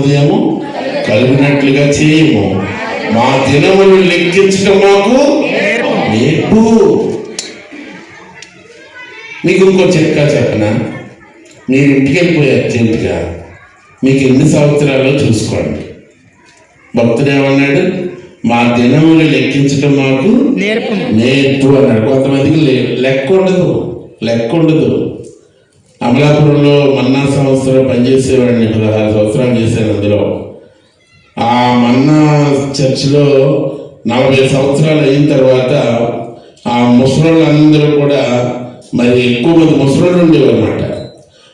హృదయము కలిగినట్లుగా చేయము. మా దినములు లెక్కించడం మాకు నేర్పు. మీకు ఇంకో చిట్కా చెప్పనా? మీరు ఇంటికి వెళ్ళిపోయి అర్జెంటుగా మీకు ఎన్ని సంవత్సరాలు చూసుకోండి. భక్తుడు ఏమన్నాడు? మా దినములు లెక్కించడం మాకు నేర్పు. నేర్పు అన్నాడు. కొంతమందికి లెక్క ఉండదు. లెక్క ఉండదు. అమలాపురంలో మన్నా సంవత్సరం పనిచేసేవాడిని పదహారు సంవత్సరాలు చేశాను అందులో. ఆ మన్నా చర్చిలో నలభై సంవత్సరాలు అయిన తర్వాత ఆ ముసలోళ్ళందరూ కూడా మరి ఎక్కువ మంది ముసలోళ్ళు ఉండేవన్నమాట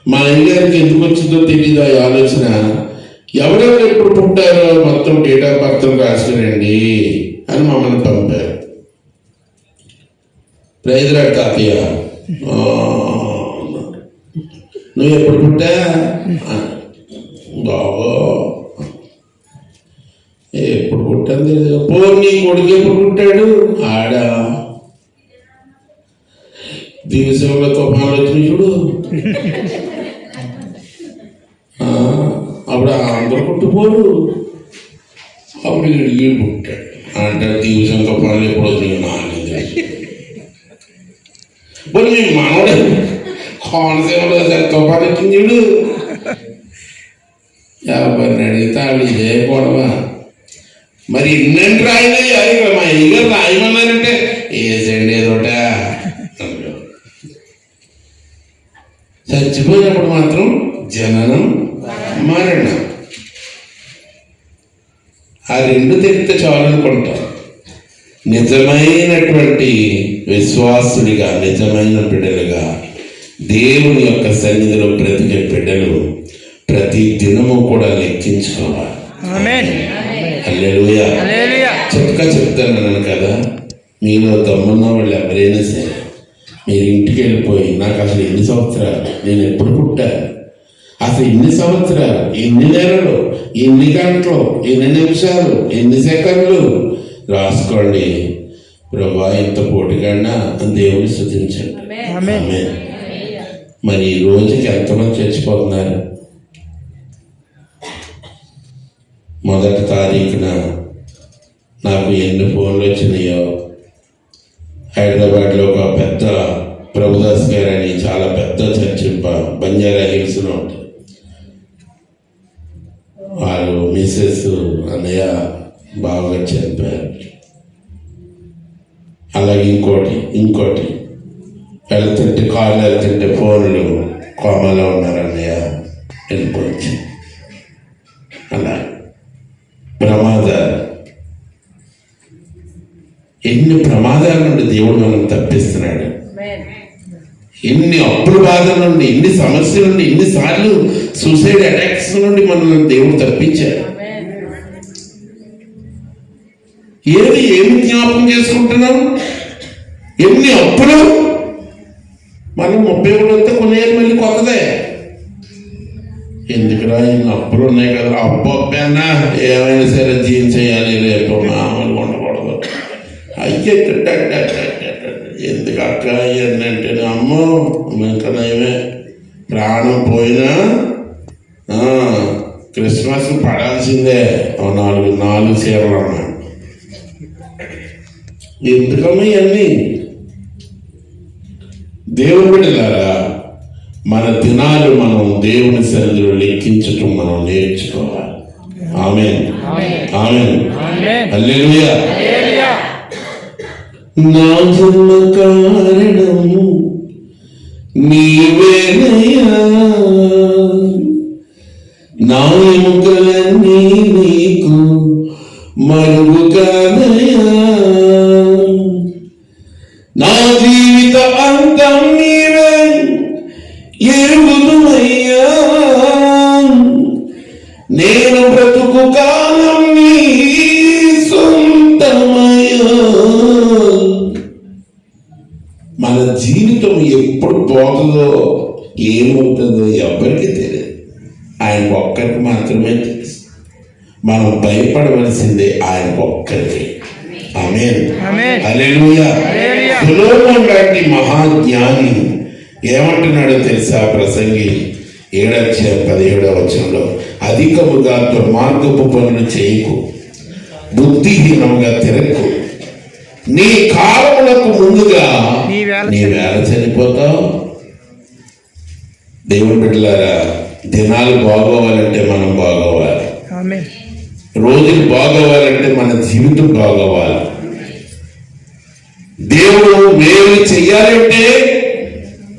మా అయ్యగారికి ఎందుకు వచ్చిందో తెలియదు ఆ ఆలోచన? ఎవరెవరు ఎప్పుడు పుట్టారో మొత్తం డేటా ఆఫ్ బర్త్ రాసిరండి అని మమ్మల్ని పంపారు. రైతురా తాతయ్య. నువ్వు ఎప్పుడు పుట్టా? బాబో. ఎప్పుడు పుట్టాను తెలియదు పోనీ నీ కొడుకు ఎప్పుడు పుట్టాడు? ఆడ. దివసంలో తుఫాన్లు వచ్చిన చూడు. అప్పుడు అందరూ పుట్టిపోరు అప్పుడు వీడు పుట్టాడు. అంటే దివసం తుఫాన్లు ఎప్పుడు వచ్చినాయి నాకే తెలుసు. పోనీ మీ మనవడే. కోనసీమలో తుఫాన్ చూడు ఎవరిని అడిగితే వాళ్ళు ఇదే మరి ఇన్నంటే రాయలయ్యా మా అయ్యగారు రాయమన్నారంటే ఏసండి ఏదోట చచ్చిపోయినప్పుడు మాత్రం జననం మరణం ఆ రెండు తెలిస్తే చాలు నిజమైనటువంటి విశ్వాసుడిగా నిజమైన బిడ్డలుగా దేవుని యొక్క సన్నిధిలో బ్రతికే బిడ్డలు ప్రతి దినము కూడా లెక్కించుకోవాలి. చిట్కా చెప్తాను కదా మీలో దమ్మున్న వాళ్ళు ఎవరైనా సరే మీరు ఇంటికి వెళ్ళిపోయి నాకు అసలు ఎన్ని సంవత్సరాలు? నేను ఎప్పుడు పుట్టా అసలు ఎన్ని సంవత్సరాలు ఎన్ని నెలలు ఎన్ని గంటలు ఎన్ని నిమిషాలు ఎన్ని సెకండ్లు? రాసుకోండి. ప్రభా ఇంత పోటీకన్నా అని దేవుని ఆమేన్. మరి ఈ రోజుకి ఎంతమంది చచ్చిపోతున్నారు? మొదటి తారీఖున నాకు ఎన్ని ఫోన్లు వచ్చినాయో. హైదరాబాద్లో ఒక పెద్ద ప్రభుదాస్ గారు అని చాలా పెద్ద చర్చి బంజారా హిల్స్లో ఉంటుంది వాళ్ళు మిస్సెస్ అన్నయ్య బాగా చనిపోయారు. అలాగే ఇంకోటి ఇంకోటి. వెళ్తుంటే కాళ్ళు వెళ్తుంటే ఫోన్లు కోమలో ఉన్నారు అన్నయ్య. వెళ్ళిపోవచ్చు అలా ప్రమాదాలు. ఎన్ని ప్రమాదాల నుండి దేవుడు మనం తప్పిస్తున్నాడు? ఎన్ని అప్పుల బాధల నుండి ఎన్ని సమస్యల నుండి ఎన్నిసార్లు సూసైడ్ అటాక్స్ నుండి మనల్ని దేవుడు తప్పించాడు? ఏది ఏమి జ్ఞాపకం చేసుకుంటున్నాం? ఎన్ని అప్పులు? మనం ముప్పై ఏళ్ళు వస్తే కొన్ని ఏళ్ళు మళ్ళీ కొత్తదే. ఎందుకురా ఇన్ని అప్పులు ఉన్నాయి కదా? అప్పు అప్పేనా ఏమైనా సరే జీన్ చేయాలి రేపు మామూలు ఉండకూడదు. అయ్యే ఎందుకు అక్క ఏంటంటే అమ్మో ఇంకా నయమే. ప్రాణం పోయినా ఆ, క్రిస్మస్ పడాల్సిందే. నాలుగు నాలుగు చీరలు అన్నా ఎందుకమ్మా ఇవన్నీ? దేవుని బిడ్డలారా మన దినాలు మనం దేవుని సన్నిధిలో లెక్కించటం మనం నేర్చుకోవాలి. ఆమె ఆమె నా జన్మ కారణము నీవేనయ్యా. నా ఎముకలన్నీ నా జీవిత అంతం నీవే ఎరుగుదుమయ్యా నేను బ్రతుకు కాలం నీ సొంతమయ్యా. మన జీవితం ఎప్పుడు పోతుందో ఏమవుతుందో ఎవరికి తెలియదు. ఆయన ఒక్కరికి మాత్రమే తెలుసు. మనం భయపడవలసిందే ఆయన ఒక్కరికి. ఆమేన్. ఆమేన్. సులోమన్ లాంటి మహాజ్ఞాని ఏమంటున్నాడో తెలుసా ప్రసంగి? ఏడచ్చే పదిహేడవ వచనంలో అధికముగా దుర్మార్గపు పనులు చేయకు బుద్ధిహీనముగా తిరగకు నీ కాలములకు ముందుగా నీ వేళ చనిపోతావు. దేవుని బిడ్డలారా దినాలు బాగోవాలంటే మనం బాగోవాలి. రోజులు బాగోవాలంటే మన జీవితం బాగోవాలి. దేవుడు మేలు చెయ్యాలంటే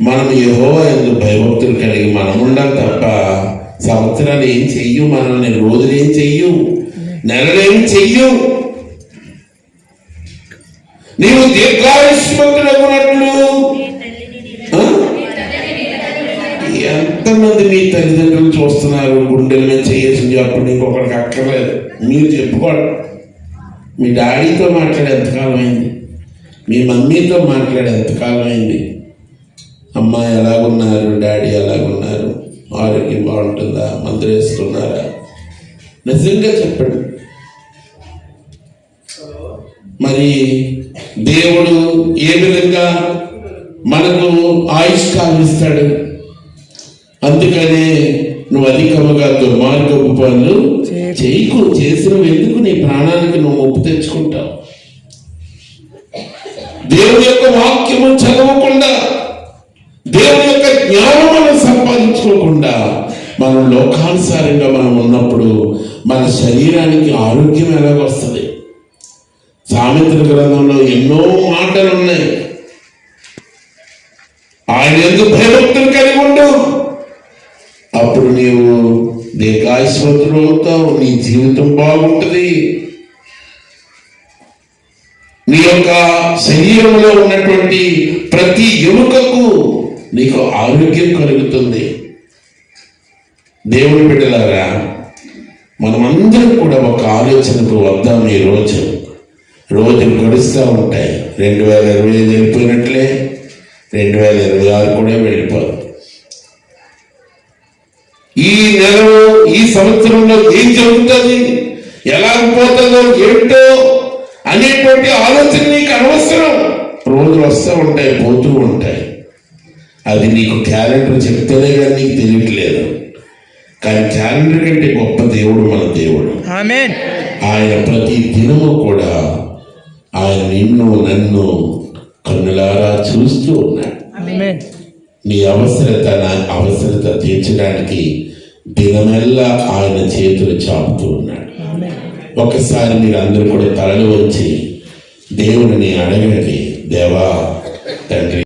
మనం ఏహో ఎందుకు భయభక్తులు కలిగి మనం ఉండాలి తప్ప సంవత్సరాలు ఏం చెయ్యు మనల్ని రోజులు ఏం చెయ్యు నెలలేం చెయ్యు. నీవు దీర్ఘాయుష్మంతుడగునట్లు. ఆ? ఎంతమంది మీ తల్లిదండ్రులు చూస్తున్నారు గుండెల మీద చేయాల్సింది అప్పుడు ఇంకొకరికి అక్కర్లేదు. మీరు చెప్పుకోండి మీ డాడీతో మాట్లాడే ఎంతకాలం అయింది? మీ మమ్మీతో మాట్లాడే ఎంతకాలం అయింది. అమ్మ ఎలాగున్నారు? డాడీ ఎలాగున్నారు? ఆరోగ్యం బాగుంటుందా? మందులు వేసుకున్నారా నిజంగా చెప్పండి. మరి దేవుడు ఏ విధంగా మనకు ఆయుష్కాలం ఇస్తాడు? అందుకనే నువ్వు అధికముగా దుర్మార్గపు పనులు చేయకు. చేసినవి ఎందుకు నీ ప్రాణానికి నువ్వు ఒప్పు తెచ్చుకుంటావు? దేవుని యొక్క వాక్యము చదవకుండా దేవుని యొక్క జ్ఞానమును సంపాదించుకోకుండా మనం లోకానుసారంగా మనం ఉన్నప్పుడు మన శరీరానికి ఆరోగ్యం ఎలాగొస్తుంది? సామెత్ర గ్రంథంలో ఎన్నో మాటలు ఉన్నాయి ఆయన ఎందుకు భయభక్తులు కలిగి ఉండు. అప్పుడు నీవు దీర్ఘాయుష్మంతుడు అవుతావు నీ జీవితం బాగుంటుంది. నీ యొక్క శరీరంలో ఉన్నటువంటి ప్రతి ఎముకకు నీకు ఆరోగ్యం కలుగుతుంది. దేవుని బిడ్డలారా మనమందరం కూడా ఒక ఆలోచనకు వద్దాం ఈ రోజు. రోజులు గడుస్తూ ఉంటాయి. రెండు వేల ఇరవై ఐదు వెళ్ళిపోయినట్లే రెండు వేల ఇరవై ఆరు కూడా వెళ్ళిపోదు. ఈ నెలలో ఈ సంవత్సరంలో ఏం జరుగుతుంది? ఎలా పోతుందో ఏంటో అనేటువంటి ఆలోచన నీకు అనవసరం. రోజులు వస్తూ ఉంటాయి పోతూ ఉంటాయి. అది నీకు క్యాలెండర్ చెప్తేనే కానీ నీకు తెలియట్లేదు. కానీ క్యాలెండర్ కంటే గొప్ప దేవుడు మన దేవుడు. ఆయన ప్రతి దినము కూడా ఆయన నిన్ను నన్ను కన్నులారా చూస్తూ ఉన్నాడు. నీ అవసరత నా అవసరత తీర్చడానికి దినమెల్లా ఆయన చేతులు చాపుతూ ఉన్నాడు. ఒకసారి మీరు అందరూ కూడా తలలు వచ్చి దేవుడిని అడగండి. దేవా తండ్రి